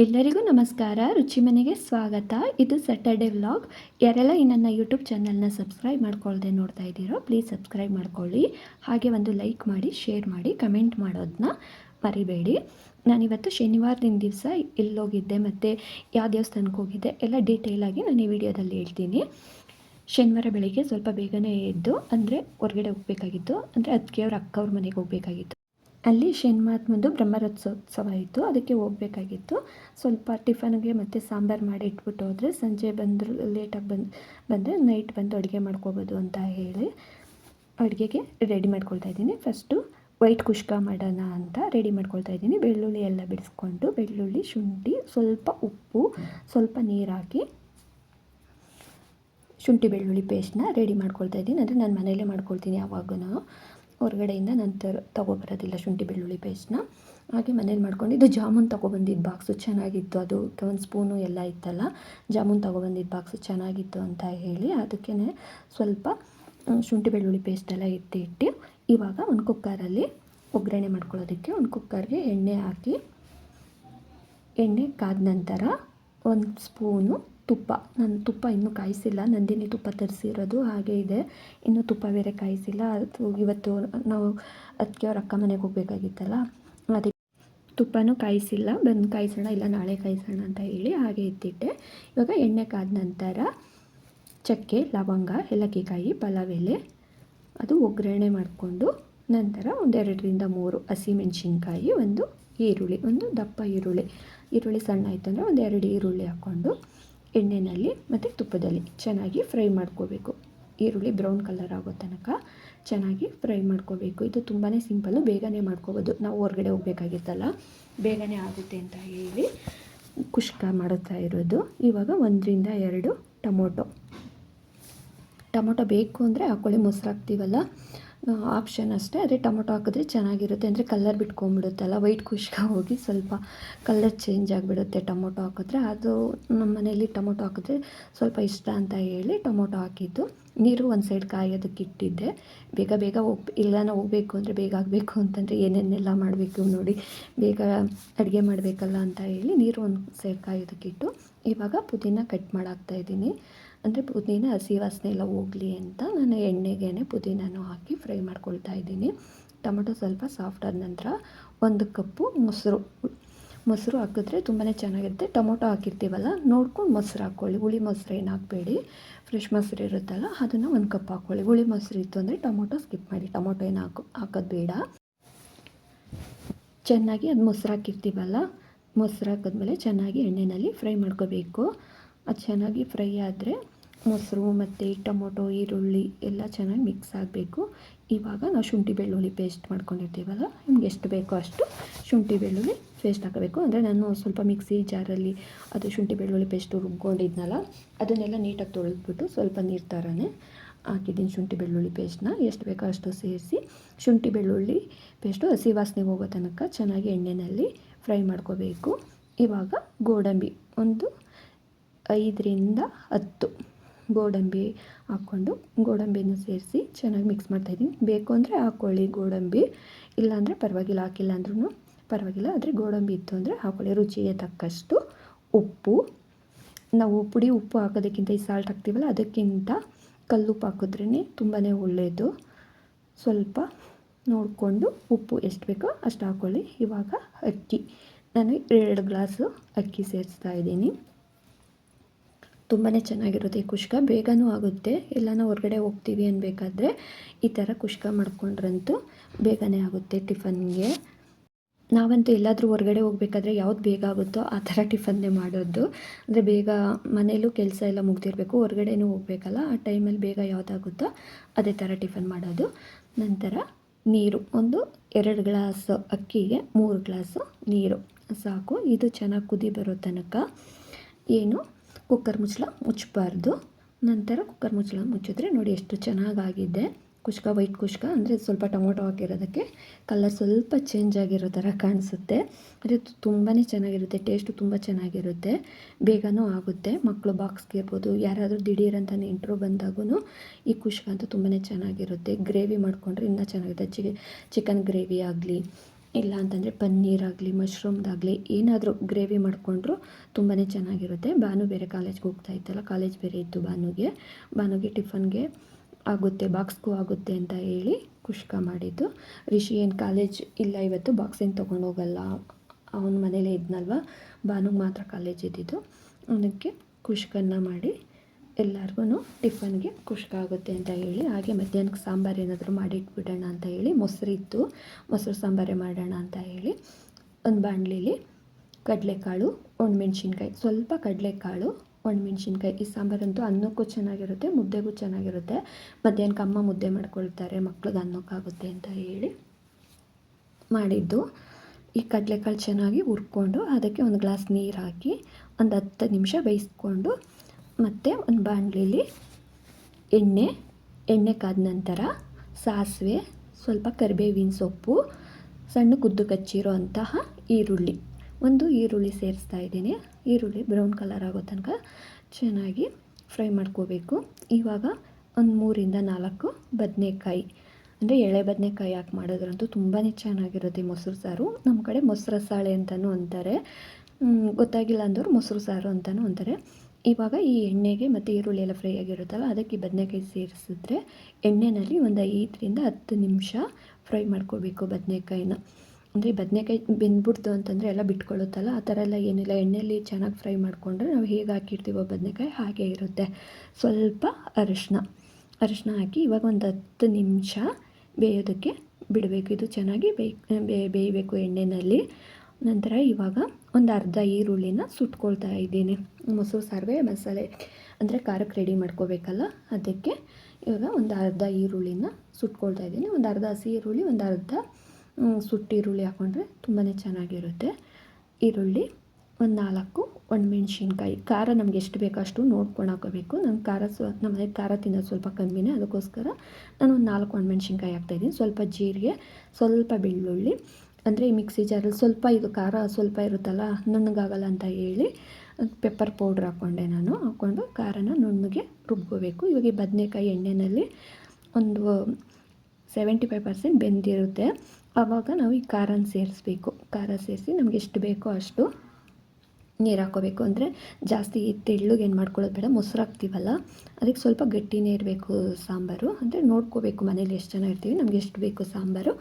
ಎಲ್ಲರಿಗೂ ನಮಸ್ಕಾರ. ರುಚಿ ಮನೆಗೆ ಸ್ವಾಗತ. ಇದು ಸಟರ್ಡೆ ವ್ಲಾಗ್ ಯಾರೆಲ್ಲ ಈ ನನ್ನ ಯೂಟ್ಯೂಬ್ ಚಾನಲ್ನ ಸಬ್ಸ್ಕ್ರೈಬ್ ಮಾಡ್ಕೊಳ್ಳದೆ ನೋಡ್ತಾ ಇದ್ದೀರೋ ಪ್ಲೀಸ್ ಸಬ್ಸ್ಕ್ರೈಬ್ ಮಾಡ್ಕೊಳ್ಳಿ. ಹಾಗೆ ಒಂದು ಲೈಕ್ ಮಾಡಿ ಶೇರ್ ಮಾಡಿ ಕಮೆಂಟ್ ಮಾಡೋದನ್ನ ಮರಿಬೇಡಿ. ನಾನಿವತ್ತು ಶನಿವಾರದಿಂದ ದಿವಸ ಎಲ್ಲೋಗಿದ್ದೆ ಮತ್ತು ಯಾವ ದೇವಸ್ಥಾನಕ್ಕೆ ಹೋಗಿದ್ದೆ, ಎಲ್ಲ ಡೀಟೇಲಾಗಿ ನಾನು ಈ ವಿಡಿಯೋದಲ್ಲಿ ಹೇಳ್ತೀನಿ. ಶನಿವಾರ ಬೆಳಿಗ್ಗೆ ಸ್ವಲ್ಪ ಬೇಗನೆ ಎದ್ದು, ಅಂದರೆ ಹೊರಗಡೆ ಹೋಗಬೇಕಾಗಿತ್ತು, ಅಂದರೆ ಅದಕ್ಕೆ ಅವ್ರ ಅಕ್ಕ ಅವ್ರ ಮನೆಗೆ ಹೋಗಬೇಕಾಗಿತ್ತು. ಅಲ್ಲಿ ಶನಿಮಹಾತ್ಮಂದು ಬ್ರಹ್ಮರಥೋತ್ಸವ ಇತ್ತು. ಅದಕ್ಕೆ ಹೋಗಬೇಕಾಗಿತ್ತು. ಸ್ವಲ್ಪ ಟಿಫನ್ಗೆ ಮತ್ತು ಸಾಂಬಾರು ಮಾಡಿ ಇಟ್ಬಿಟ್ಟು ಹೋದರೆ ಸಂಜೆ ಬಂದರು ಲೇಟಾಗಿ ಬಂದು, ಬಂದರೆ ನೈಟ್ ಬಂದು ಅಡುಗೆ ಮಾಡ್ಕೋಬೋದು ಅಂತ ಹೇಳಿ ಅಡುಗೆಗೆ ರೆಡಿ ಮಾಡ್ಕೊಳ್ತಾ ಇದ್ದೀನಿ. ಫಸ್ಟು ವೈಟ್ ಕುಷ್ಕ ಮಾಡೋಣ ಅಂತ ರೆಡಿ ಮಾಡ್ಕೊಳ್ತಾ ಇದ್ದೀನಿ. ಬೆಳ್ಳುಳ್ಳಿ ಎಲ್ಲ ಬಿಡಿಸ್ಕೊಂಡು, ಬೆಳ್ಳುಳ್ಳಿ, ಶುಂಠಿ, ಸ್ವಲ್ಪ ಉಪ್ಪು, ಸ್ವಲ್ಪ ನೀರಾಕಿ ಶುಂಠಿ ಬೆಳ್ಳುಳ್ಳಿ ಪೇಸ್ಟ್ನ ರೆಡಿ ಮಾಡ್ಕೊಳ್ತಾ ಇದ್ದೀನಿ. ಅಂದರೆ ನಾನು ಮನೆಯಲ್ಲೇ ಮಾಡ್ಕೊಳ್ತೀನಿ ಯಾವಾಗೂ ಹೊರಗಡೆಯಿಂದ ನಾನು ತರ ತೊಗೊಬರೋದಿಲ್ಲ ಶುಂಠಿ ಬೆಳ್ಳುಳ್ಳಿ ಪೇಸ್ಟ್ನ ಹಾಗೆ ಮನೇಲಿ ಮಾಡ್ಕೊಂಡು ಇದು ಜಾಮೂನ್ ತೊಗೊಬಂದಿದ್ದು ಬಾಕ್ಸು ಚೆನ್ನಾಗಿತ್ತು. ಅದು ಒಂದು ಸ್ಪೂನು ಎಲ್ಲ ಇತ್ತಲ್ಲ, ಜಾಮೂನ್ ತೊಗೊಬಂದಿದ್ದು ಬಾಕ್ಸು ಚೆನ್ನಾಗಿತ್ತು ಅಂತ ಹೇಳಿ ಅದಕ್ಕೇ ಸ್ವಲ್ಪ ಶುಂಠಿ ಬೆಳ್ಳುಳ್ಳಿ ಪೇಸ್ಟೆಲ್ಲ ಇಟ್ಟು ಇಟ್ಟು ಇವಾಗ ಒಂದು ಕುಕ್ಕರಲ್ಲಿ ಒಗ್ಗರಣೆ ಮಾಡ್ಕೊಳ್ಳೋದಕ್ಕೆ ಒಂದು ಕುಕ್ಕರ್ಗೆ ಎಣ್ಣೆ ಹಾಕಿ, ಎಣ್ಣೆ ಕಾದ ನಂತರ ಒಂದು ಸ್ಪೂನು ತುಪ್ಪ. ನಾನು ತುಪ್ಪ ಇನ್ನೂ ಕಾಯಿಸಿಲ್ಲ. ನಂದಿನಿ ತುಪ್ಪ ತರಿಸಿರೋದು ಹಾಗೆ ಇದೆ. ಇನ್ನೂ ತುಪ್ಪ ಬೇರೆ ಕಾಯಿಸಿಲ್ಲ. ಅದು ಇವತ್ತು ನಾವು ಅದಕ್ಕೆ ಅವ್ರ ಅಕ್ಕ ಮನೆಗೆ ಹೋಗಬೇಕಾಗಿತ್ತಲ್ಲ? ಅದಕ್ಕೆ ತುಪ್ಪನೂ ಕಾಯಿಸಿಲ್ಲ. ಬಂದು ಕಾಯಿಸೋಣ, ಇಲ್ಲ ನಾಳೆ ಕಾಯಿಸೋಣ ಅಂತ ಹೇಳಿ ಹಾಗೆ ಇತ್ತಿಟ್ಟೆ ಇವಾಗ ಎಣ್ಣೆ ಕಾದ ನಂತರ ಚಕ್ಕೆ, ಲವಂಗ, ಏಲಕ್ಕಿಕಾಯಿ ಪಲಾವ್ ಎಲೆ ಅದು ಒಗ್ಗರಣೆ ಮಾಡಿಕೊಂಡು ನಂತರ ಒಂದೆರಡರಿಂದ ಮೂರು ಹಸಿಮೆಣ್ಸಿನ್ಕಾಯಿ, ಒಂದು ಈರುಳ್ಳಿ, ಒಂದು ದಪ್ಪ ಈರುಳ್ಳಿ. ಈರುಳ್ಳಿ ಸಣ್ಣ ಆಯಿತು ಅಂದರೆ ಒಂದು ಎರಡು ಈರುಳ್ಳಿ ಹಾಕ್ಕೊಂಡು ಎಣ್ಣೆಯಲ್ಲಿ ಮತ್ತು ತುಪ್ಪದಲ್ಲಿ ಚೆನ್ನಾಗಿ ಫ್ರೈ ಮಾಡ್ಕೋಬೇಕು. ಈರುಳ್ಳಿ ಬ್ರೌನ್ ಕಲರ್ ಆಗೋ ತನಕ ಚೆನ್ನಾಗಿ ಫ್ರೈ ಮಾಡ್ಕೋಬೇಕು. ಇದು ತುಂಬಾ ಸಿಂಪಲ್ಲು, ಬೇಗನೆ ಮಾಡ್ಕೋಬೋದು. ನಾವು ಹೊರಗಡೆ ಹೋಗ್ಬೇಕಾಗಿತ್ತಲ್ಲ, ಬೇಗನೆ ಆಗುತ್ತೆ ಅಂತ ಹೇಳಿ ಕುಷ್ಕ ಮಾಡುತ್ತಾ ಇರೋದು. ಇವಾಗ ಒಂದರಿಂದ ಎರಡು ಟೊಮೊಟೊ. ಟೊಮೊಟೊ ಬೇಕು ಅಂದರೆ ಹಾಕೊಳ್ಳಿ ಮೊಸರು ಹಾಕ್ತೀವಲ್ಲ ಆಪ್ಷನ್ ಅಷ್ಟೇ. ಅದೇ ಟೊಮೊಟೊ ಹಾಕಿದ್ರೆ ಚೆನ್ನಾಗಿರುತ್ತೆ. ಅಂದರೆ ಕಲ್ಲರ್ ಬಿಟ್ಕೊಂಡ್ಬಿಡುತ್ತಲ್ಲ ವೈಟ್ ಕುಷ್ಕ ಹೋಗಿ ಸ್ವಲ್ಪ ಕಲರ್ ಚೇಂಜ್ ಆಗಿಬಿಡುತ್ತೆ ಟೊಮೊಟೊ ಹಾಕಿದ್ರೆ. ಅದು ನಮ್ಮ ಮನೇಲಿ ಟೊಮೊಟೊ ಹಾಕಿದ್ರೆ ಸ್ವಲ್ಪ ಇಷ್ಟ ಅಂತ ಹೇಳಿ ಟೊಮೊಟೊ ಹಾಕಿದ್ದು. ನೀರು ಒಂದು ಸೈಡ್ ಕಾಯೋದಕ್ಕೆ ಇಟ್ಟಿದ್ದೆ. ಬೇಗ ಬೇಗ ಹೋಗಿ ಇಲ್ಲ ಹೋಗಬೇಕು ಅಂದರೆ ಬೇಗ ಆಗಬೇಕು ಅಂತಂದರೆ ಏನೇನೆಲ್ಲ ಮಾಡಬೇಕು ನೋಡಿ, ಬೇಗ ಅಡುಗೆ ಮಾಡಬೇಕಲ್ಲ ಅಂತ ಹೇಳಿ ನೀರು ಒಂದು ಸೈಡ್ ಕಾಯೋದಕ್ಕಿಟ್ಟು ಇವಾಗ ಪುದೀನ ಕಟ್ ಮಾಡಾಕ್ತಾಯಿದ್ದೀನಿ ಅಂದರೆ ಪುದೀನ ಹಸಿ ವಾಸನೆ ಎಲ್ಲ ಹೋಗಲಿ ಅಂತ ನಾನು ಎಣ್ಣೆಗೇನೆ ಪುದೀನನೂ ಹಾಕಿ ಫ್ರೈ ಮಾಡ್ಕೊಳ್ತಾ ಇದ್ದೀನಿ. ಟೊಮೆಟೊ ಸ್ವಲ್ಪ ಸಾಫ್ಟ್ ಆದ ನಂತರ ಒಂದು ಕಪ್ಪು ಮೊಸರು. ಮೊಸರು ಹಾಕಿದ್ರೆ ತುಂಬಾ ಚೆನ್ನಾಗಿರುತ್ತೆ. ಟೊಮೊಟೊ ಹಾಕಿರ್ತೀವಲ್ಲ, ನೋಡ್ಕೊಂಡು ಮೊಸರು ಹಾಕ್ಕೊಳ್ಳಿ. ಹುಳಿ ಮೊಸರು ಏನು ಹಾಕಬೇಡಿ. ಫ್ರೆಶ್ ಮೊಸರು ಇರುತ್ತಲ್ಲ, ಅದನ್ನು ಒಂದು ಕಪ್ ಹಾಕ್ಕೊಳ್ಳಿ. ಹುಳಿ ಮೊಸರು ಇತ್ತು ಅಂದರೆ ಟೊಮೊಟೊ ಸ್ಕಿಪ್ ಮಾಡಿ. ಟೊಮೊಟೊ ಏನು ಹಾಕೋ, ಹಾಕೋದು ಬೇಡ. ಚೆನ್ನಾಗಿ ಅದು ಮೊಸರು ಹಾಕಿರ್ತೀವಲ್ಲ, ಮೊಸರು ಹಾಕಿದ್ಮೇಲೆ ಚೆನ್ನಾಗಿ ಎಣ್ಣೆಯಲ್ಲಿ ಫ್ರೈ ಮಾಡ್ಕೋಬೇಕು. ಅದು ಚೆನ್ನಾಗಿ ಫ್ರೈ ಆದರೆ ಮೊಸರು ಮತ್ತು ಟೊಮೊಟೊ, ಈರುಳ್ಳಿ ಎಲ್ಲ ಚೆನ್ನಾಗಿ ಮಿಕ್ಸ್ ಆಗಬೇಕು. ಇವಾಗ ನಾವು ಶುಂಠಿ ಬೆಳ್ಳುಳ್ಳಿ ಪೇಸ್ಟ್ ಮಾಡ್ಕೊಂಡಿರ್ತೀವಲ್ಲ, ನಿಮ್ಗೆ ಎಷ್ಟು ಬೇಕೋ ಅಷ್ಟು ಶುಂಠಿ ಬೆಳ್ಳುಳ್ಳಿ ಪೇಸ್ಟ್ ಹಾಕಬೇಕು. ಅಂದರೆ ನಾನು ಸ್ವಲ್ಪ ಮಿಕ್ಸಿ ಜಾರಲ್ಲಿ ಅದು ಶುಂಠಿ ಬೆಳ್ಳುಳ್ಳಿ ಪೇಸ್ಟು ರುಬ್ಕೊಂಡಿದ್ನಲ್ಲ ಅದನ್ನೆಲ್ಲ ನೀಟಾಗಿ ತೊಳೆದ್ಬಿಟ್ಟು ಸ್ವಲ್ಪ ನೀರು ಥರನೇ ಹಾಕಿದ್ದೀನಿ ಶುಂಠಿ ಬೆಳ್ಳುಳ್ಳಿ ಪೇಸ್ಟ್ನ ಎಷ್ಟು ಬೇಕೋ ಅಷ್ಟು ಸೇರಿಸಿ ಶುಂಠಿ ಬೆಳ್ಳುಳ್ಳಿ ಪೇಸ್ಟು ಹಸಿ ವಾಸನೆ ಹೋಗೋ ತನಕ ಚೆನ್ನಾಗಿ ಎಣ್ಣೆಯಲ್ಲಿ ಫ್ರೈ ಮಾಡ್ಕೋಬೇಕು. ಇವಾಗ ಗೋಡಂಬಿ ಒಂದು ಐದರಿಂದ ಹತ್ತು ಗೋಡಂಬಿ ಹಾಕ್ಕೊಂಡು ಗೋಡಂಬಿನೂ ಸೇರಿಸಿ ಚೆನ್ನಾಗಿ ಮಿಕ್ಸ್ ಮಾಡ್ತಾಯಿದ್ದೀನಿ ಬೇಕು ಅಂದರೆ ಹಾಕ್ಕೊಳ್ಳಿ ಗೋಡಂಬಿ, ಇಲ್ಲಾಂದರೆ ಪರವಾಗಿಲ್ಲ, ಹಾಕಿಲ್ಲ ಅಂದ್ರೂ ಪರವಾಗಿಲ್ಲ. ಆದರೆ ಗೋಡಂಬಿ ಇತ್ತು ಅಂದರೆ ಹಾಕ್ಕೊಳ್ಳಿ ರುಚಿಗೆ ತಕ್ಕಷ್ಟು ಉಪ್ಪು. ನಾವು ಪುಡಿ ಉಪ್ಪು ಹಾಕೋದಕ್ಕಿಂತ ಈ ಸಾಲ್ಟ್ ಹಾಕ್ತೀವಲ್ಲ, ಅದಕ್ಕಿಂತ ಕಲ್ಲುಪ್ಪು ಹಾಕಿದ್ರೇ ತುಂಬಾ ಒಳ್ಳೆಯದು ಸ್ವಲ್ಪ ನೋಡಿಕೊಂಡು ಉಪ್ಪು ಎಷ್ಟು ಬೇಕೋ ಅಷ್ಟು ಹಾಕ್ಕೊಳ್ಳಿ ಇವಾಗ ಅಕ್ಕಿ. ನಾನು ಎರಡು ಗ್ಲಾಸು ಅಕ್ಕಿ ಸೇರಿಸ್ತಾ ಇದ್ದೀನಿ. ತುಂಬಾ ಚೆನ್ನಾಗಿರುತ್ತೆ ಈ ಕುಷ್ಕ. ಬೇಗನೂ ಆಗುತ್ತೆ. ಎಲ್ಲನೂ ಹೊರಗಡೆ ಹೋಗ್ತೀವಿ ಅನ್ಬೇಕಾದ್ರೆ ಈ ಥರ ಕುಷ್ಕ ಮಾಡ್ಕೊಂಡ್ರಂತೂ ಬೇಗನೆ ಆಗುತ್ತೆ ಟಿಫನ್ಗೆ. ನಾವಂತೂ ಎಲ್ಲಾದರೂ ಹೊರಗಡೆ ಹೋಗ್ಬೇಕಾದ್ರೆ ಯಾವ್ದು ಬೇಗ ಆಗುತ್ತೋ ಆ ಥರ ಟಿಫನ್ನೇ ಮಾಡೋದು. ಅಂದರೆ ಬೇಗ ಮನೇಲೂ ಕೆಲಸ ಎಲ್ಲ ಮುಗ್ದಿರಬೇಕು, ಹೊರಗಡೆನೂ ಹೋಗ್ಬೇಕಲ್ಲ, ಆ ಟೈಮಲ್ಲಿ ಬೇಗ ಯಾವುದಾಗುತ್ತೋ ಅದೇ ಥರ ಟಿಫನ್ ಮಾಡೋದು. ನಂತರ ನೀರು. ಒಂದು ಎರಡು ಗ್ಲಾಸ್ ಅಕ್ಕಿಗೆ ಮೂರು ಗ್ಲಾಸು ನೀರು. ಸಾಕು. ಇದು ಚೆನ್ನಾಗಿ ಕುದಿ ಬರೋ ತನಕ. ಏನು? ಕುಕ್ಕರ್ ಮುಚ್ಚಳ ಮುಚ್ಚಬಾರ್ದು. ನಂತರ ಕುಕ್ಕರ್ ಮುಚ್ಚಳ ಮುಚ್ಚಿದ್ರೆ ನೋಡಿ ಎಷ್ಟು ಚೆನ್ನಾಗಾಗಿದೆ. ಕುಷ್ಕ, ವೈಟ್ ಕುಷ್ಕ ಅಂದರೆ ಸ್ವಲ್ಪ ಟೊಮೊಟೊ ಹಾಕಿರೋದಕ್ಕೆ ಕಲರ್ ಸ್ವಲ್ಪ ಚೇಂಜ್ ಆಗಿರೋ ಥರ ಕಾಣಿಸುತ್ತೆ. ಅಂದರೆ ತುಂಬಾ ಚೆನ್ನಾಗಿರುತ್ತೆ ಟೇಸ್ಟು ತುಂಬ ಚೆನ್ನಾಗಿರುತ್ತೆ. ಬೇಗನೂ ಆಗುತ್ತೆ ಮಕ್ಕಳು ಬಾಕ್ಸ್ಗೆ ಇರ್ಬೋದು. ಯಾರಾದರೂ ದಿಢೀರಂತ ನೆಂಟರು ಬಂದಾಗೂ ಈ ಕುಷ್ಕ ಅಂತೂ ತುಂಬಾ ಚೆನ್ನಾಗಿರುತ್ತೆ. ಗ್ರೇವಿ ಮಾಡಿಕೊಂಡ್ರೆ ಇನ್ನೂ ಚೆನ್ನಾಗಿರುತ್ತೆ. ಚಿಕನ್ ಗ್ರೇವಿ ಆಗಲಿ ಇಲ್ಲ ಅಂತಂದರೆ ಪನ್ನೀರಾಗಲಿ ಮಶ್ರೂಮ್ದಾಗಲಿ ಏನಾದರೂ ಗ್ರೇವಿ ಮಾಡಿಕೊಂಡ್ರು ತುಂಬಾ ಚೆನ್ನಾಗಿರುತ್ತೆ. ಭಾನು ಬೇರೆ ಕಾಲೇಜ್ಗೆ ಹೋಗ್ತಾ ಇತ್ತಲ್ಲ ಕಾಲೇಜ್ ಬೇರೆ ಇತ್ತು ಭಾನುಗೆ. ಭಾನುಗೆ ಟಿಫನ್ಗೆ ಆಗುತ್ತೆ ಬಾಕ್ಸ್ಗೂ ಆಗುತ್ತೆ ಅಂತ ಹೇಳಿ ಕುಷ್ಕ ಮಾಡಿದ್ದು. ರಿಷಿ ಏನು ಕಾಲೇಜ್ ಇಲ್ಲ ಇವತ್ತು ಬಾಕ್ಸ್ ಏನು ತೊಗೊಂಡು ಹೋಗಲ್ಲ. ಅವನ ಮನೇಲೇ ಇದ್ನಲ್ವ? ಭಾನುಗೆ ಮಾತ್ರ ಕಾಲೇಜ್ ಇದ್ದಿದ್ದು. ಅದಕ್ಕೆ ಕುಷ್ಕನ್ನ ಮಾಡಿ ಎಲ್ಲರಿಗೂ ಟಿಫನ್ಗೆ ಕುಷ್ಕ ಆಗುತ್ತೆ ಅಂತ ಹೇಳಿ, ಹಾಗೆ ಮಧ್ಯಾಹ್ನಕ್ಕೆ ಸಾಂಬಾರು ಏನಾದರೂ ಮಾಡಿಟ್ಬಿಡೋಣ ಅಂತ ಹೇಳಿ ಮೊಸರಿತ್ತು ಮೊಸರು ಸಾಂಬಾರೇ ಮಾಡೋಣ ಅಂತ ಹೇಳಿ, ಒಂದು ಬಾಣಲಿಲಿ ಕಡಲೆಕಾಳು, ಒಣಮೆಣ್ಸಿನ್ಕಾಯಿ, ಸ್ವಲ್ಪ ಕಡಲೆಕಾಳು, ಒಣಮೆಣ್ಸಿನ್ಕಾಯಿ, ಈ ಸಾಂಬಾರಂತೂ ಅನ್ನಕ್ಕೂ ಚೆನ್ನಾಗಿರುತ್ತೆ, ಮುದ್ದೆಗೂ ಚೆನ್ನಾಗಿರುತ್ತೆ, ಮಧ್ಯಾಹ್ನಕ್ಕೆ ಅಮ್ಮ ಮುದ್ದೆ ಮಾಡ್ಕೊಳ್ತಾರೆ ಮಕ್ಳಿಗೆ ಅನ್ನಕ್ಕಾಗುತ್ತೆ ಅಂತ ಹೇಳಿ ಮಾಡಿದ್ದು. ಈ ಕಡಲೆಕಾಳು ಚೆನ್ನಾಗಿ ಹುರ್ಕೊಂಡು, ಅದಕ್ಕೆ ಒಂದು ಗ್ಲಾಸ್ ನೀರು ಹಾಕಿ, ಒಂದು ಹತ್ತು ನಿಮಿಷ ಬೇಯಿಸ್ಕೊಂಡು ಮತ್ತು ಒಂದು ಬಾಣಲಿಲಿ ಎಣ್ಣೆ ಎಣ್ಣೆ ಕಾದ ನಂತರ ಸಾಸಿವೆ, ಸ್ವಲ್ಪ ಕರಿಬೇವಿನ ಸೊಪ್ಪು, ಸಣ್ಣ ಕುದ್ದು ಕಚ್ಚಿರೋ ಅಂತಹ ಈರುಳ್ಳಿ. ಒಂದು ಈರುಳ್ಳಿ ಸೇರಿಸ್ತಾ ಇದ್ದೀನಿ. ಈರುಳ್ಳಿ ಬ್ರೌನ್ ಕಲರ್ ಆಗೋ ತನಕ ಚೆನ್ನಾಗಿ ಫ್ರೈ ಮಾಡ್ಕೋಬೇಕು. ಇವಾಗ ಒಂದು ಮೂರಿಂದ ನಾಲ್ಕು ಬದನೆಕಾಯಿ. ಅಂದರೆ ಎಳೆ ಬದನೆಕಾಯಿ ಹಾಕಿ ಮಾಡೋದ್ರಂತೂ ತುಂಬಾ ಚೆನ್ನಾಗಿರುತ್ತೆ ಮೊಸರು ಸಾರು. ನಮ್ಮ ಕಡೆ ಮೊಸರು ಸಾಳೆ ಅಂತಲೂ ಅಂತಾರೆ. ಗೊತ್ತಾಗಿಲ್ಲ ಅಂದವ್ರು ಮೊಸರು ಸಾರು ಅಂತಲೂ ಅಂತಾರೆ. ಇವಾಗ ಈ ಎಣ್ಣೆಗೆ ಮತ್ತು ಈರುಳ್ಳಿ ಎಲ್ಲ ಫ್ರೈ ಆಗಿರುತ್ತಲ್ಲ, ಅದಕ್ಕೆ ಬದನೆಕಾಯಿ ಸೇರಿಸಿದ್ರೆ ಎಣ್ಣೆಯಲ್ಲಿ ಒಂದು ಐದರಿಂದ ಹತ್ತು ನಿಮಿಷ ಫ್ರೈ ಮಾಡ್ಕೋಬೇಕು ಬದನೆಕಾಯಿನ. ಅಂದರೆ ಬದನೆಕಾಯಿ ಬೆಂದ್ಬಿಡ್ತು ಅಂತಂದರೆ ಎಲ್ಲ ಬಿಟ್ಕೊಳ್ಳುತ್ತಲ್ಲ ಆ ಥರ ಎಲ್ಲ ಏನಿಲ್ಲ. ಎಣ್ಣೆಯಲ್ಲಿ ಚೆನ್ನಾಗಿ ಫ್ರೈ ಮಾಡಿಕೊಂಡ್ರೆ ನಾವು ಹೇಗೆ ಹಾಕಿರ್ತೀವೋ ಬದನೆಕಾಯಿ ಹಾಗೆ ಇರುತ್ತೆ. ಸ್ವಲ್ಪ ಅರಿಶಿನ. ಅರಿಶಿನ ಹಾಕಿ ಇವಾಗ ಒಂದು ಹತ್ತು ನಿಮಿಷ ಬೇಯೋದಕ್ಕೆ ಬಿಡಬೇಕು. ಇದು ಚೆನ್ನಾಗಿ ಬೇಯ್ ಬೇಯಬೇಕು ಎಣ್ಣೆಯಲ್ಲಿ ನಂತರ ಇವಾಗ ಒಂದು ಅರ್ಧ ಈರುಳ್ಳಿನ ಸುಟ್ಕೊಳ್ತಾ ಇದ್ದೀನಿ. ಮೊಸರು ಸಾರಿಗೆ ಮಸಾಲೆ ಅಂದರೆ ಖಾರಕ್ಕೆ ರೆಡಿ ಮಾಡ್ಕೋಬೇಕಲ್ಲ? ಅದಕ್ಕೆ ಇವಾಗ ಒಂದು ಅರ್ಧ ಈರುಳ್ಳಿನ ಸುಟ್ಕೊಳ್ತಾ ಇದ್ದೀನಿ. ಒಂದು ಅರ್ಧ ಹಸಿ ಈರುಳ್ಳಿ, ಒಂದು ಅರ್ಧ ಸುಟ್ಟು ಈರುಳ್ಳಿ ಹಾಕ್ಕೊಂಡ್ರೆ ತುಂಬಾ ಚೆನ್ನಾಗಿರುತ್ತೆ. ಈರುಳ್ಳಿ ಒಂದು ನಾಲ್ಕು ಒಣಮೆಣ್ಸಿನ್ಕಾಯಿ. ಖಾರ ನಮ್ಗೆ ಎಷ್ಟು ಬೇಕೋ ಅಷ್ಟು ನೋಡ್ಕೊಂಡು ಹಾಕೋಬೇಕು. ನಂಗೆ ಖಾರ ಸ್ವ ನಮ್ಮ ಮನೆಗೆ ಖಾರ ತಿನ್ನೋದು ಸ್ವಲ್ಪ ಕಮ್ಮಿನೇ. ಅದಕ್ಕೋಸ್ಕರ ನಾನು ಒಂದು ನಾಲ್ಕು ಒಣಮೆಣ್ಸಿನ್ಕಾಯಿ ಹಾಕ್ತಾಯಿದ್ದೀನಿ ಸ್ವಲ್ಪ ಜೀರಿಗೆ, ಸ್ವಲ್ಪ ಬೆಳ್ಳುಳ್ಳಿ ಅಂದರೆ ಈ ಮಿಕ್ಸಿ ಜಾರಲ್ಲಿ ಸ್ವಲ್ಪ ಇದು ಖಾರ ಸ್ವಲ್ಪ ಇರುತ್ತಲ್ಲ, ನುಣ್ಣಗಾಗಲ್ಲ ಅಂತ ಹೇಳಿ ಪೆಪ್ಪರ್ ಪೌಡ್ರ್ ಹಾಕ್ಕೊಂಡೆ ನಾನು. ಹಾಕ್ಕೊಂಡು ಖಾರನ ನುಣ್ಣಗೆ ರುಬ್ಕೋಬೇಕು. ಇವಾಗ ಈ ಬದನೆಕಾಯಿ ಎಣ್ಣೆಯಲ್ಲಿ ಒಂದು ಸೆವೆಂಟಿ ಫೈವ್ ಪರ್ಸೆಂಟ್ ಬೆಂದಿರುತ್ತೆ. ಆವಾಗ ನಾವು ಈ ಖಾರನ ಸೇರಿಸ್ಬೇಕು. ಖಾರ ಸೇರಿಸಿ ನಮ್ಗೆ ಎಷ್ಟು ಬೇಕೋ ಅಷ್ಟು ನೀರು ಹಾಕೋಬೇಕು. ಅಂದರೆ ಜಾಸ್ತಿ ತೆಳ್ಳಗೆ ಏನು ಮಾಡ್ಕೊಳ್ಳೋದು ಬೇಡ, ಮೊಸರು ಹಾಕ್ತೀವಲ್ಲ, ಅದಕ್ಕೆ ಸ್ವಲ್ಪ ಗಟ್ಟಿನೇ ಇರಬೇಕು ಸಾಂಬಾರು. ಅಂದರೆ ನೋಡ್ಕೋಬೇಕು ಮನೇಲಿ ಎಷ್ಟು ಜನ ಇರ್ತೀವಿ, ನಮ್ಗೆ ಎಷ್ಟು ಬೇಕು ಸಾಂಬಾರು,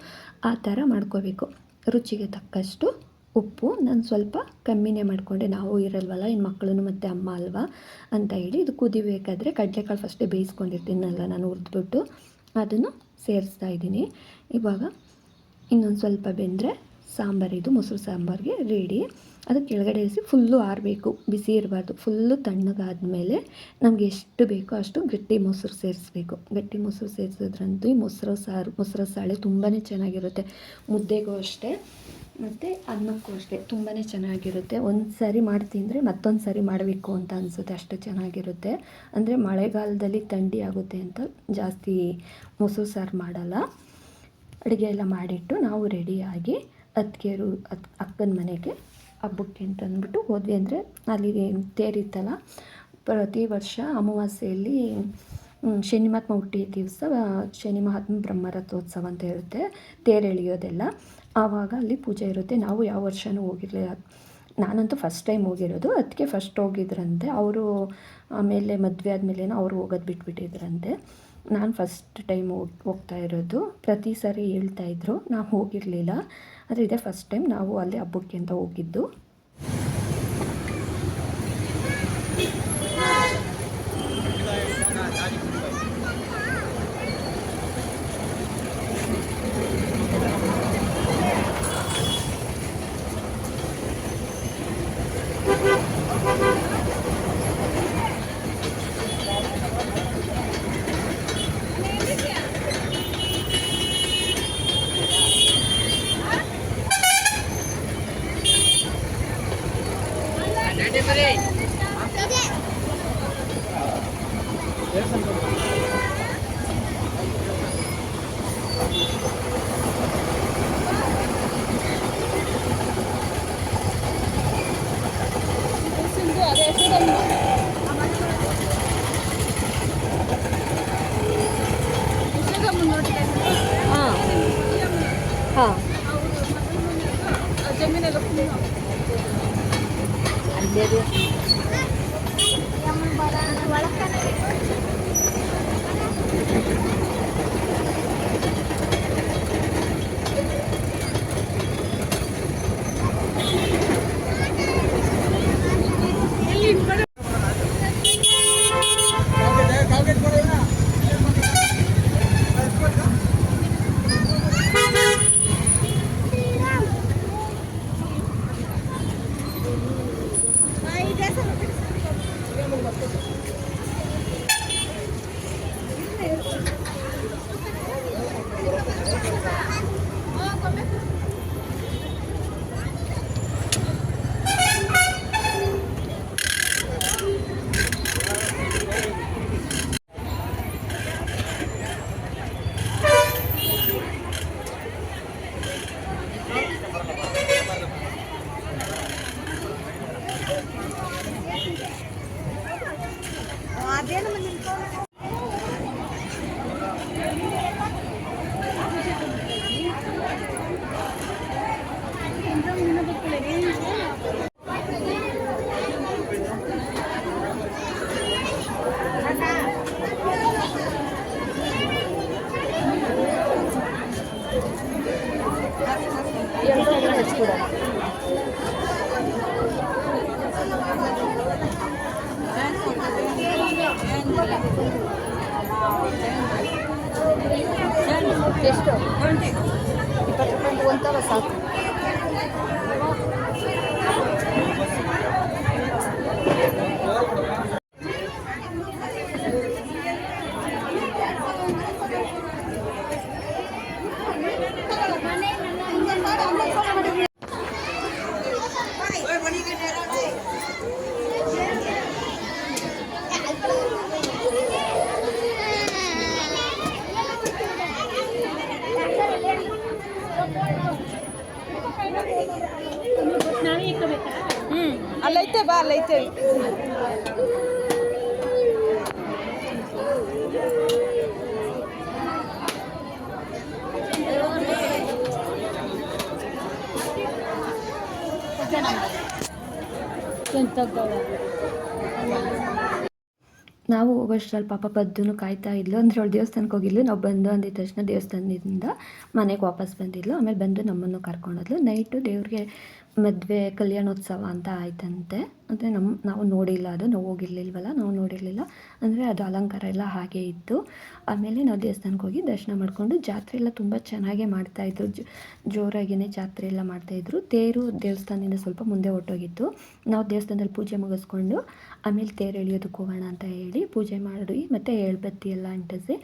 ಆ ಥರ ಮಾಡ್ಕೋಬೇಕು. ರುಚಿಗೆ ತಕ್ಕಷ್ಟು ಉಪ್ಪು. ನಾನು ಸ್ವಲ್ಪ ಕಮ್ಮಿನೇ ಮಾಡಿಕೊಂಡೆ. ನಾವು ಇರಲ್ವಲ್ಲ ಇನ್ನು ಮಕ್ಕಳು ಮತ್ತು ಅಮ್ಮ ಅಲ್ವಾ? ಅಂತ ಹೇಳಿ ಇದು ಕುದಿಬೇಕಾದ್ರೆ ಕಡಲೆಕಾಳು ಫಸ್ಟೇ ಬೇಯಿಸ್ಕೊಂಡಿರ್ತೀನಲ್ಲ ನಾನು ಹುರಿದ್ಬಿಟ್ಟು ಅದನ್ನು ಸೇರಿಸ್ತಾ ಇದ್ದೀನಿ. ಇವಾಗ ಇನ್ನೊಂದು ಸ್ವಲ್ಪ ಬೆಂದರೆ ಸಾಂಬಾರಿದು ಮೊಸರು ಸಾಂಬಾರಿಗೆ ರೆಡಿ ಅದಕ್ಕೆ ಕೆಳಗಡೆ ಇರಿಸಿ ಫುಲ್ಲು ಆರಬೇಕು, ಬಿಸಿ ಇರಬಾರ್ದು, ಫುಲ್ಲು ತಣ್ಣಗಾದಮೇಲೆ ನಮ್ಗೆ ಎಷ್ಟು ಬೇಕೋ ಅಷ್ಟು ಗಟ್ಟಿ ಮೊಸರು ಸೇರಿಸ್ಬೇಕು. ಗಟ್ಟಿ ಮೊಸರು ಸೇರಿಸೋದ್ರಂತೂ ಈ ಮೊಸರು ಸಾರು, ಮೊಸರು ಸಾಳೆ ತುಂಬಾ ಚೆನ್ನಾಗಿರುತ್ತೆ. ಮುದ್ದೆಗೂ ಅಷ್ಟೇ, ಮತ್ತು ಅನ್ನಕ್ಕೂ ಅಷ್ಟೇ ತುಂಬಾ ಚೆನ್ನಾಗಿರುತ್ತೆ. ಒಂದು ಸಾರಿ ಮಾಡಿ ತಿಂದರೆ ಮತ್ತೊಂದು ಸಾರಿ ಮಾಡಬೇಕು ಅಂತ ಅನಿಸುತ್ತೆ, ಅಷ್ಟು ಚೆನ್ನಾಗಿರುತ್ತೆ. ಅಂದರೆ ಮಳೆಗಾಲದಲ್ಲಿ ಥಂಡಿ ಆಗುತ್ತೆ ಅಂತ ಜಾಸ್ತಿ ಮೊಸರು ಸಾರು ಮಾಡಲ್ಲ. ಅಡುಗೆ ಎಲ್ಲ ಮಾಡಿಟ್ಟು ನಾವು ರೆಡಿಯಾಗಿ ಅತ್ತಿಗೆರು ಅತ್, ಅಕ್ಕನ ಮನೆಗೆ ಹಬ್ಬಕ್ಕೆ ಅಂತ ಅಂದ್ಬಿಟ್ಟು ಹೋದ್ವಿ ಅಂದರೆ ಅಲ್ಲಿ ತೇರಿತ್ತಲ್ಲ. ಪ್ರತಿ ವರ್ಷ ಅಮಾವಾಸ್ಯೆಯಲ್ಲಿ ಶನಿ ಮಹಾತ್ಮ ಹುಟ್ಟಿದ ದಿವಸ ಶನಿ ಮಹಾತ್ಮ ಬ್ರಹ್ಮರಥೋತ್ಸವ ಅಂತ ಇರುತ್ತೆ, ತೇರು ಎಳೆಯೋದೆಲ್ಲ. ಆವಾಗ ಅಲ್ಲಿ ಪೂಜೆ ಇರುತ್ತೆ. ನಾವು ಯಾವ ವರ್ಷವೂ ಹೋಗಿರಲಿಲ್ಲ. ನಾನಂತೂ ಫಸ್ಟ್ ಟೈಮ್ ಹೋಗಿರೋದು. ಅದಕ್ಕೆ ಫಸ್ಟ್ ಹೋಗಿದ್ರಂತೆ. ಅವರು ಆಮೇಲೆ ಮದುವೆ ಆದಮೇಲೇನೋ ಅವರು ಹೋಗೋದು ಬಿಟ್ಬಿಟ್ಟಿದ್ರಂತೆ. ನಾನು ಫಸ್ಟ್ ಟೈಮ್ ಹೋಗಿ, ಹೋಗ್ತಾ ಇರೋದು. ಪ್ರತಿ ಸಾರಿ ಹೇಳ್ತಾಯಿದ್ರು ನಾವು ಹೋಗಿರಲಿಲ್ಲ. ಆದರೆ ಇದೇ ಫಸ್ಟ್ ಟೈಮ್ ನಾವು ಅಲ್ಲಿ ಹಬ್ಬಕ್ಕೆ ಅಂತ ಹೋಗಿದ್ದು. ನಾವು ಹೋಗೋಷ್ಟ್ರಲ್ಲಿ ಪಾಪ ಬದ್ದುನು ಕಾಯ್ತಾ ಇದ್ಲು. ಅಂದ್ರೆ ಅವಳು ದೇವಸ್ಥಾನಕ್ಕೆ ಹೋಗಿದ್ಲು. ನಾವು ಬಂದು ಅಂದಿದ ತಕ್ಷಣ ದೇವಸ್ಥಾನದಿಂದ ಮನೆಗೆ ವಾಪಸ್ ಬಂದಿದ್ಲು. ಆಮೇಲೆ ಬಂದು ನಮ್ಮನ್ನು ಕರ್ಕೊಂಡೋದ್ಲು. ನೈಟು ದೇವ್ರಿಗೆ ಮದುವೆ, ಕಲ್ಯಾಣೋತ್ಸವ ಅಂತ ಆಯ್ತಂತೆ. ಅಂದರೆ ನಮ್ಮ ನಾವು ನೋಡಿಲ್ಲ ಅದು, ನಾವು ಹೋಗಿರ್ಲಿಲ್ವಲ್ಲ, ನಾವು ನೋಡಿರಲಿಲ್ಲ. ಅಂದರೆ ಅದು ಅಲಂಕಾರ ಎಲ್ಲ ಹಾಗೆ ಇತ್ತು. ಆಮೇಲೆ ನಾವು ದೇವಸ್ಥಾನಕ್ಕೆ ಹೋಗಿ ದರ್ಶನ ಮಾಡಿಕೊಂಡು ಜಾತ್ರೆ ಎಲ್ಲ ತುಂಬ ಚೆನ್ನಾಗೇ ಮಾಡ್ತಾಯಿದ್ರು ಜೋರಾಗಿಯೇ ಜಾತ್ರೆ ಎಲ್ಲ ಮಾಡ್ತಾಯಿದ್ರು ತೇರು ದೇವಸ್ಥಾನದಿಂದ ಸ್ವಲ್ಪ ಮುಂದೆ ಹೊಟ್ಟೋಗಿತ್ತು ನಾವು ದೇವಸ್ಥಾನದಲ್ಲಿ ಪೂಜೆ ಮುಗಿಸ್ಕೊಂಡು ಆಮೇಲೆ ತೇರು ಎಳೆಯೋದಕ್ಕೆ ಹೋಗೋಣ ಅಂತ ಹೇಳಿ ಪೂಜೆ ಮಾಡಿ ಮತ್ತು ಎಳ್ಬತ್ತಿ ಎಲ್ಲ ಅಂಟಿಸಿ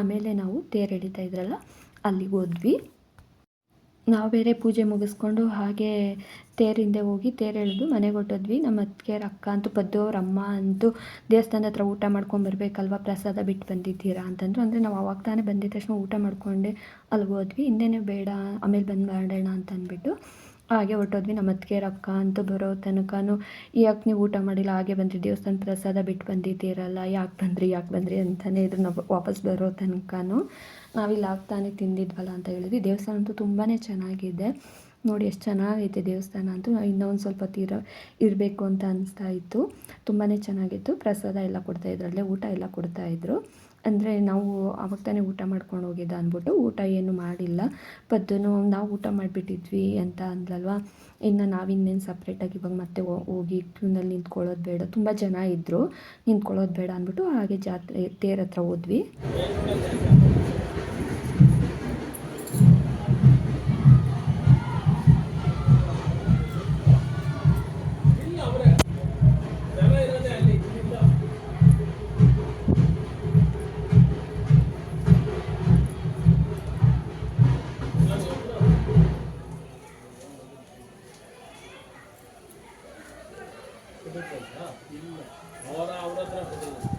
ಆಮೇಲೆ ನಾವು ತೇರು ಎಳಿತಾ ಇದ್ರಲ್ಲ, ಅಲ್ಲಿಗೆ ಹೋದ್ವಿ. ನಾವು ಬೇರೆ ಪೂಜೆ ಮುಗಿಸ್ಕೊಂಡು ಹಾಗೆ ತೇರಿಂದೆ ಹೋಗಿ ತೇರು ಎಳೆದು ಮನೆಗೆ ಹೊಟ್ಟೋದ್ವಿ ನಮ್ಮ ಅತ್ತಿಗೆ ಅಕ್ಕ ಅಂತೂ ಪದ್ದು ಅವ್ರ ಅಮ್ಮ ಅಂತೂ ದೇವಸ್ಥಾನದ ಹತ್ರ ಊಟ ಮಾಡ್ಕೊಂಡು ಬರಬೇಕಲ್ವ? ಪ್ರಸಾದ ಬಿಟ್ಟು ಬಂದಿದ್ದೀರಾ ಅಂತಂದ್ರು. ಅಂದರೆ ನಾವು ಅವಾಗ ತಾನೇ ಬಂದಿದ್ದ ತಕ್ಷಣ ಊಟ ಮಾಡ್ಕೊಂಡೆ ಅಲ್ಲಿಗೆ ಹೋದ್ವಿ ಹಿಂದೆನೇ ಬೇಡ, ಆಮೇಲೆ ಬಂದು ಮಾಡೋಣ ಅಂತ ಅಂದ್ಬಿಟ್ಟು ಹಾಗೆ ಹೊರ್ಟೋದ್ವಿ ನಮ್ಮ ಅತ್ತಿಗೆ ರೊಕ್ಕ ಅಂತೂ ಬರೋ ತನಕನೂ. ಯಾಕೆ ನೀವು ಊಟ ಮಾಡಿಲ್ಲ? ಹಾಗೆ ಬಂದ್ರಿ, ದೇವಸ್ಥಾನ ಪ್ರಸಾದ ಬಿಟ್ಟು ಬಂದಿದ್ದೀರಲ್ಲ, ಯಾಕೆ ಬಂದ್ರಿ ಯಾಕೆ ಬಂದ್ರಿ ಅಂತಲೇ ಇದ್ರು ನಾವು ವಾಪಸ್ ಬರೋ ತನಕನೂ ನಾವಿಲ್ಲಿ ಆಗ್ತಾನೆ ತಿಂದಿದ್ವಲ್ಲ ಅಂತ ಹೇಳಿದ್ವಿ. ದೇವಸ್ಥಾನ ಅಂತೂ ತುಂಬಾ ಚೆನ್ನಾಗಿದೆ. ನೋಡಿ ಎಷ್ಟು ಚೆನ್ನಾಗೈತೆ ದೇವಸ್ಥಾನ ಅಂತೂ. ಇನ್ನೂ ಒಂದು ಸ್ವಲ್ಪ ತೀರ ಇರಬೇಕು ಅಂತ ಅನಿಸ್ತಾ ಇತ್ತು. ತುಂಬಾ ಚೆನ್ನಾಗಿತ್ತು. ಪ್ರಸಾದ ಎಲ್ಲ ಕೊಡ್ತಾಯಿದ್ರು ಅಲ್ಲೇ ಊಟ ಎಲ್ಲ ಕೊಡ್ತಾಯಿದ್ರು ಅಂದರೆ ನಾವು ಅವಾಗ ತಾನೇ ಊಟ ಮಾಡ್ಕೊಂಡು ಹೋಗಿದ್ದ ಅಂದ್ಬಿಟ್ಟು ಊಟ ಏನು ಮಾಡಿಲ್ಲ. ಪದ್ದನು ನಾವು ಊಟ ಮಾಡಿಬಿಟ್ಟಿದ್ವಿ ಅಂತ ಅಂದ್ಲಲ್ವ? ಇನ್ನು ನಾವಿನ್ನೇನು ಸಪ್ರೇಟಾಗಿ ಇವಾಗ ಮತ್ತೆ ಹೋಗಿ ಕ್ಯೂನಲ್ಲಿ ನಿಂತ್ಕೊಳ್ಳೋದು ಬೇಡ. ತುಂಬ ಜನ ಇದ್ದರು ನಿಂತ್ಕೊಳ್ಳೋದು ಬೇಡ ಅಂದ್ಬಿಟ್ಟು ಹಾಗೆ ಜಾತ್ರೆ, ತೇರ ಹತ್ರ ಹೋದ್ವಿ. ಹೋಗಿ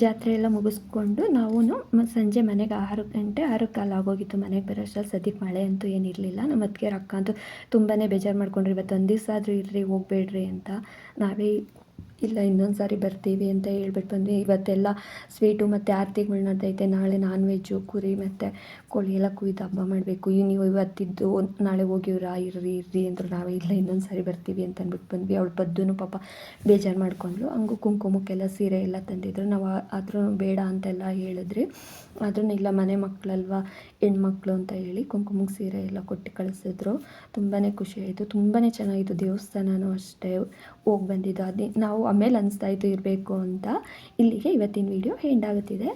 ಜಾತ್ರೆ ಎಲ್ಲ ಮುಗಿಸ್ಕೊಂಡು ನಾವು ಸಂಜೆ ಮನೆಗೆ ಆರು ಗಂಟೆ, ಆರು ಕಾಲು ಆಗೋಗಿತ್ತು. ಮನೆಗೆ ಬರೋ ಅಷ್ಟರಲ್ಲಿ ಸದ್ಯಕ್ಕೆ ಮಳೆ ಅಂತೂ ಏನಿರಲಿಲ್ಲ ನಮ್ಮ ಅತ್ತಿಗೆ ಅಕ್ಕ ಅಂತೂ ತುಂಬಾ ಬೇಜಾರು ಮಾಡ್ಕೊಂಡ್ರಿ. ಇವತ್ತು ಒಂದು ದಿವಸ ಆದರೂ ಇರ್ರಿ, ಹೋಗಬೇಡ್ರಿ ಅಂತ ನಾವೇ ಇಲ್ಲ, ಇನ್ನೊಂದು ಸಾರಿ ಬರ್ತೀವಿ ಅಂತ ಹೇಳ್ಬಿಟ್ಟು ಬಂದ್ವಿ. ಇವತ್ತೆಲ್ಲ ಸ್ವೀಟು ಮತ್ತು ಆರತಿಗಳು ನಡೆದೈತೆ ನಾಳೆ ನಾನ್ ವೆಜ್ಜು ಕುರಿ ಮತ್ತು ಕೋಳಿ ಎಲ್ಲ ಕುಯ್ದು ಹಬ್ಬ ಮಾಡಬೇಕು. ಈ ನೀವು ಇವತ್ತಿದ್ದು ನಾಳೆ ಹೋಗಿವ್ರಾ? ಇರ್ರಿ ಇರ್ರಿ ಅಂದರು ನಾವೇ, ಇಲ್ಲ, ಇನ್ನೊಂದು ಸಾರಿ ಬರ್ತೀವಿ ಅಂತ ಅಂದ್ಬಿಟ್ಟು ಬಂದ್ವಿ. ಅವಳು ಪದ್ದೂ ಪಾಪ ಬೇಜಾರು ಮಾಡ್ಕೊಂಡ್ಲು ಹಂಗೂ ಕುಂಕುಮಕ್ಕೆಲ್ಲ ಸೀರೆ ಎಲ್ಲ ತಂದಿದ್ರು. ನಾವು ಆದರೂ ಬೇಡ ಅಂತೆಲ್ಲ ಹೇಳಿದ್ರಿ. ಆದ್ರೂ ಇಲ್ಲ, ಮನೆ ಮಕ್ಕಳಲ್ವ ಹೆಣ್ಮಕ್ಳು ಅಂತ ಹೇಳಿ ಕುಂಕುಮಕ್ಕೆ ಸೀರೆ ಎಲ್ಲ ಕೊಟ್ಟು ಕಳಿಸಿದ್ರು. ತುಂಬಾ ಖುಷಿ ಆಯಿತು. ತುಂಬಾ ಚೆನ್ನಾಗಿತ್ತು ದೇವಸ್ಥಾನವೂ ಅಷ್ಟೇ ಹೋಗಿ ಬಂದಿದ್ದು. ಅದೇ ನಾವು ಆಮೇಲೆ ಅನಿಸ್ತಾ ಇತ್ತು ಇರಬೇಕು ಅಂತ ಇಲ್ಲಿಗೆ ಇವತ್ತಿನ ವಿಡಿಯೋ ಎಂಡ್ ಆಗುತ್ತಿದೆ.